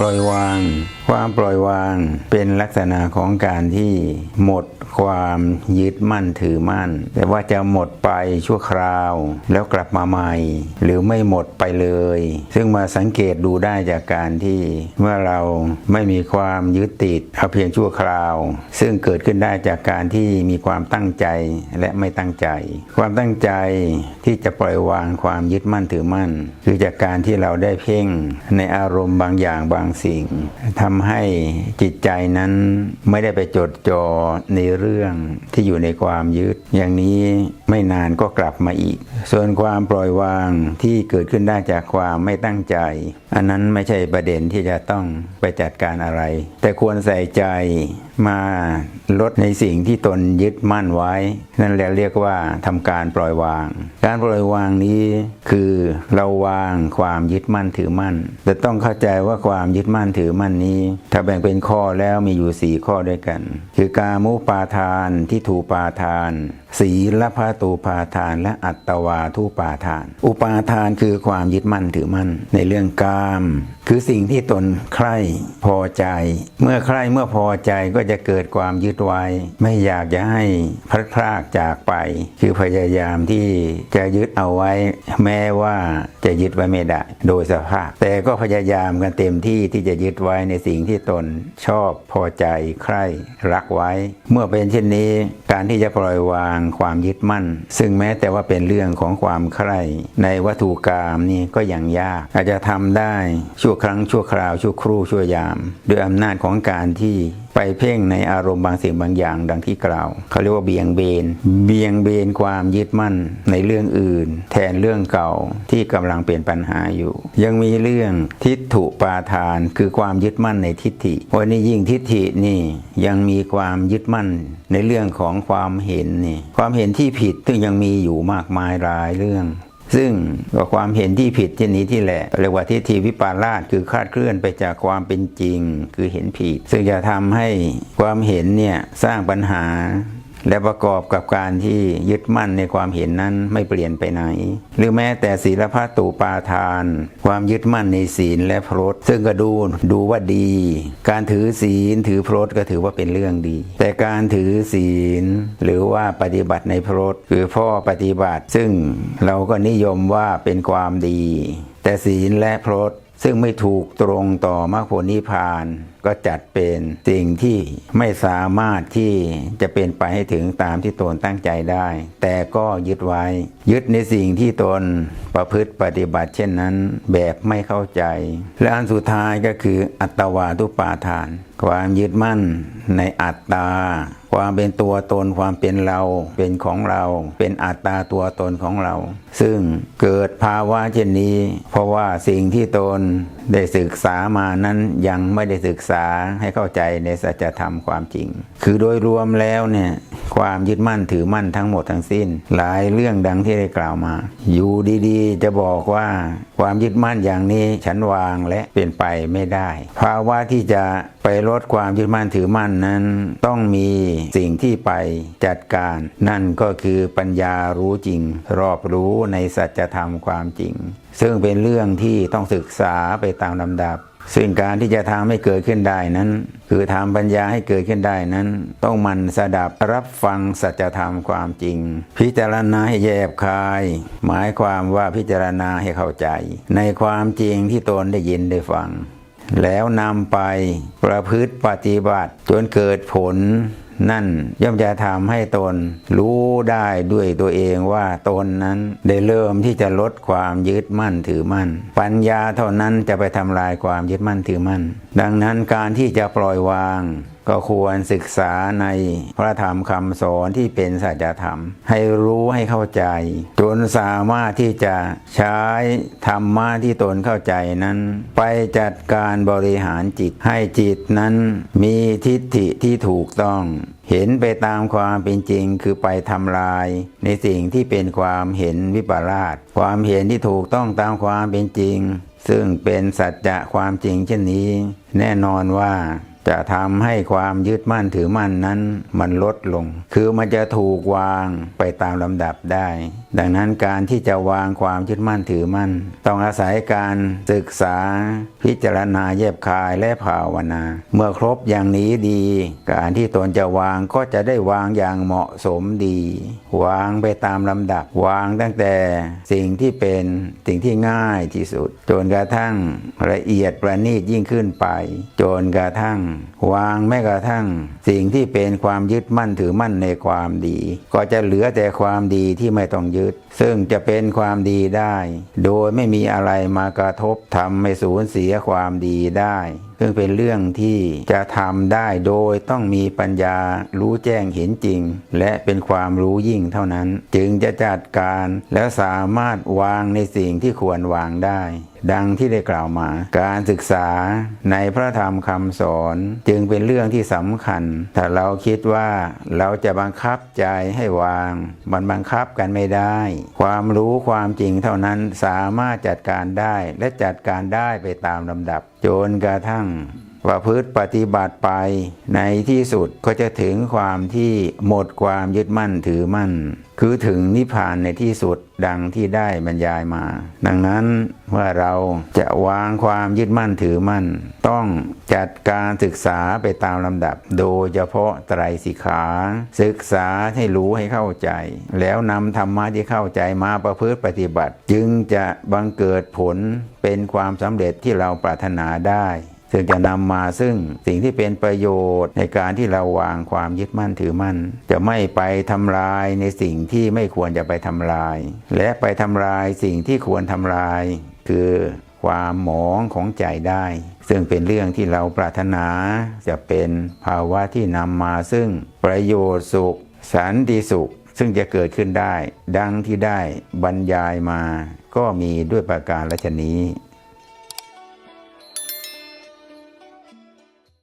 ปล่อยวาง ความปล่อยวางเป็นลักษณะของการที่หมดความยึดมั่นถือมั่น แต่ว่าจะหมดไปชั่วคราว แล้วกลับมาใหม่ หรือไม่หมดไปเลย ซึ่งมาสังเกตดูได้จากการที่เมื่อเราไม่มีความยึดติดเอาเพียงชั่วคราว ซึ่งเกิดขึ้นได้จากการที่มีความตั้งใจและไม่ตั้งใจ ความตั้งใจที่จะปล่อยวางความยึดมั่นถือมั่น คือจากการที่เราได้เพ่งในอารมณ์บางอย่างบางสิ่งทำให้จิตใจนั้นไม่ได้ไปจดจ่อในเรื่องที่อยู่ในความยึด อย่างนี้ไม่นานก็กลับมาอีก ส่วนความปล่อยวางที่เกิดขึ้นได้จากความไม่ตั้งใจ อันนั้นไม่ใช่ประเด็นที่จะต้องไปจัดการอะไร แต่ควรใส่ใจมาลดในสิ่งที่ตนยึดมั่นไว้ นั่นแหละเรียกว่าทำการปล่อยวาง การปล่อยวางนี้คือเราวางความยึดมั่นถือมั่น แต่ต้องเข้าใจว่าความยึดมั่นถือมั่นนี้ ถ้าแบ่งเป็นข้อแล้วมีอยู่สี่ข้อด้วยกัน คือกามุปาทานที่ถูปาทานศีลพาตูปาทานและอัตตวาทุปาทาน อุปาทานคือความยึดมั่นถือมั่นในเรื่องกาม คือสิ่งที่ตนใคร่พอใจ เมื่อใคร่เมื่อพอใจก็จะเกิดความยึดไว้ ไม่อยากจะให้พลัดพรากจากไป คือพยายามที่จะยึดเอาไว้ แม้ว่าจะยึดไว้ไม่ได้ โดยสภาพ แต่ก็พยายามกันเต็มที่ที่จะยึดไว้ในสิ่งที่ตนชอบพอใจใคร่รักไว้ เมื่อเป็นเช่นนี้การที่จะปล่อยวางความยึดมั่น ซึ่งแม้แต่ว่าเป็นเรื่องของความใคร่ในวัตถุกรรมนี่ก็ยังยาก อาจจะทำได้ชั่วครั้งชั่วคราวชั่วครู่ชั่วยามด้วยอำนาจของการที่ไปเพ่งในอารมณ์บางสิ่งบางอย่างดังที่กล่าวเขาเรียกว่าเบี่ยงเบน เบี่ยงเบนความยึดมั่นในเรื่องอื่น แทนเรื่องเก่าที่กำลังเป็นปัญหาอยู่ ยังมีเรื่องทิฏฐุปาทานคือความยึดมั่นในทิฏฐิวันนี้ยิ่งทิฏฐินี่ยังมีความยึดมั่นในเรื่องของความเห็นนี่ความเห็นที่ผิดซึ่งยังมีอยู่มากมายหลายเรื่อง ซึ่งก็ความเห็นที่ผิดที่นนี้ที่แหละเรียกว่าทิฏฐิวิปลาสคือคลาดเคลื่อนไปจากความเป็นจริง คือเห็นผิด ซึ่งจะทำให้ความเห็นเนี่ยสร้างปัญหา และประกอบกับการที่ยึดมั่นในความเห็นนั้นไม่เปลี่ยนไปไหน หรือแม้แต่ศีลพัตุปาทาน ความยึดมั่นในศีลและพรตซึ่งก็ดูดูว่าดี การถือศีลถือพรตก็ถือว่าเป็นเรื่องดี แต่การถือศีล หรือว่าปฏิบัติในพรตคือพ่อปฏิบัติ ซึ่งเราก็นิยมว่าเป็นความดี แต่ศีลและพรตซึ่งไม่ถูกตรงต่อมรรคผลนิพพานก็จัดเป็นสิ่งที่ไม่สามารถที่จะเป็นไปให้ถึงตามที่ตนตั้งใจได้ แต่ก็ยึดไว้ ยึดในสิ่งที่ตนประพฤติปฏิบัติเช่นนั้น แบบไม่เข้าใจ และอันสุดท้ายก็คืออัตวาทุปาทาน ความยึดมั่นในอัตตา ความเป็นตัวตนความเป็นเราเป็นของเรา เป็นอัตตาตัวตนของเรา ซึ่งเกิดภาวะเช่นนี้ เพราะว่าสิ่งที่ตนได้ศึกษามานั้นยังไม่ได้ศึกษาให้เข้าใจในสัจธรรมความจริง คือโดยรวมแล้วเนี่ยความยึดมั่นถือมั่นทั้งหมดทั้งสิ้น หลายเรื่องดังที่ได้กล่าวมา อยู่ดีๆ จะบอกว่าความยึดมั่นอย่างนี้ฉันวางและเป็นไปไม่ได้ ภาวะที่จะไปลดความยึดมั่นถือมั่นนั้น ต้องมีสิ่งที่ไปจัดการ นั่นก็คือปัญญารู้จริง รอบรู้ในสัจธรรมความจริง ซึ่งเป็นเรื่องที่ต้องศึกษาไปตามลำดับ ซึ่งการที่จะทำให้เกิดขึ้นได้นั้น คือทำปัญญาให้เกิดขึ้นได้นั้น ต้องมันสดับรับฟังสัจธรรมความจริง พิจารณาให้แยบคาย หมายความว่าพิจารณาให้เข้าใจ ในความจริงที่ตนได้ยินได้ฟัง แล้วนำไปประพฤติปฏิบัติจนเกิดผล นั่นย่อมจะทำให้ตนรู้ได้ด้วยตัวเองว่าตนนั้นได้เริ่มที่จะลดความยึดมั่นถือมั่น ปัญญาเท่านั้นจะไปทำลายความยึดมั่นถือมั่น ดังนั้นการที่จะปล่อยวาง ก็ควรศึกษาในพระธรรมคำสอนที่เป็นสัจธรรม ให้รู้ให้เข้าใจ จนสามารถที่จะใช้ธรรมะที่ตนเข้าใจนั้น ไปจัดการบริหารจิตให้จิตนั้นมีทิฏฐิที่ถูกต้องเห็นไปตามความเป็นจริงคือไปทำลาย ในสิ่งที่เป็นความเห็นวิปลาสความเห็นที่ถูกต้องตามความเป็นจริง ซึ่งเป็นสัจจะความจริงเช่นนี้ แน่นอนว่า จะทำให้ความยึดมั่นถือมั่นนั้นมันลดลง คือมันจะถูกวางไปตามลำดับได้ดังนั้นการที่จะวางความยึดมั่นถือมั่น ต้องอาศัยการศึกษา พิจารณาแยบคายและภาวนา เมื่อครบอย่างนี้ดี การที่ตนจะวางก็จะได้วางอย่างเหมาะสมดี วางไปตามลำดับ วางตั้งแต่สิ่งที่เป็นสิ่งที่ง่ายที่สุด จนกระทั่งละเอียดประณีตยิ่งขึ้นไป จนกระทั่ง วางแม้กระทั่ง สิ่งที่เป็นความยึดมั่นถือมั่นในความดี ก็จะเหลือแต่ความดีที่ไม่ต้องยึดซึ่งจะเป็นความดีได้ โดยไม่มีอะไรมากระทบทำให้สูญเสียความดีได้ ซึ่งเป็นเรื่องที่จะทำได้โดยต้องมีปัญญารู้แจ้งเห็นจริง และเป็นความรู้ยิ่งเท่านั้น จึงจะจัดการและสามารถวางในสิ่งที่ควรวางได้ ดังที่ได้กล่าวมา การศึกษาในพระธรรมคำสอนจึงเป็นเรื่องที่สำคัญ ถ้าเราคิดว่าเราจะบังคับใจให้วาง มันบังคับกันไม่ได้ ความรู้ความจริงเท่านั้นสามารถจัดการได้และจัดการได้ไปตามลำดับ จนกระทั่ง ประพฤติปฏิบัติไป ในที่สุดก็จะถึงความที่หมดความยึดมั่นถือมั่น คือถึงนิพพานในที่สุดดังที่ได้บรรยายมา ดังนั้นเมื่อเราจะวางความยึดมั่นถือมั่น ต้องจัดการศึกษาไปตามลำดับ โดยเฉพาะไตรสิกขา ศึกษาให้รู้ให้เข้าใจ แล้วนำธรรมะที่เข้าใจมาประพฤติปฏิบัติ จึงจะบังเกิดผลเป็นความสำเร็จที่เราปรารถนาได้ ซึ่งจะนำมาซึ่งสิ่งที่เป็นประโยชน์ในการที่เราวางความยึดมั่นถือมั่น จะไม่ไปทำลายในสิ่งที่ไม่ควรจะไปทำลาย และไปทำลายสิ่งที่ควรทำลาย คือความหมองของใจได้ ซึ่งเป็นเรื่องที่เราปรารถนา จะเป็นภาวะที่นำมาซึ่งประโยชน์สุข สันติสุข ซึ่งจะเกิดขึ้นได้ ดังที่ได้บรรยายมา ก็มีด้วยประการละชนี้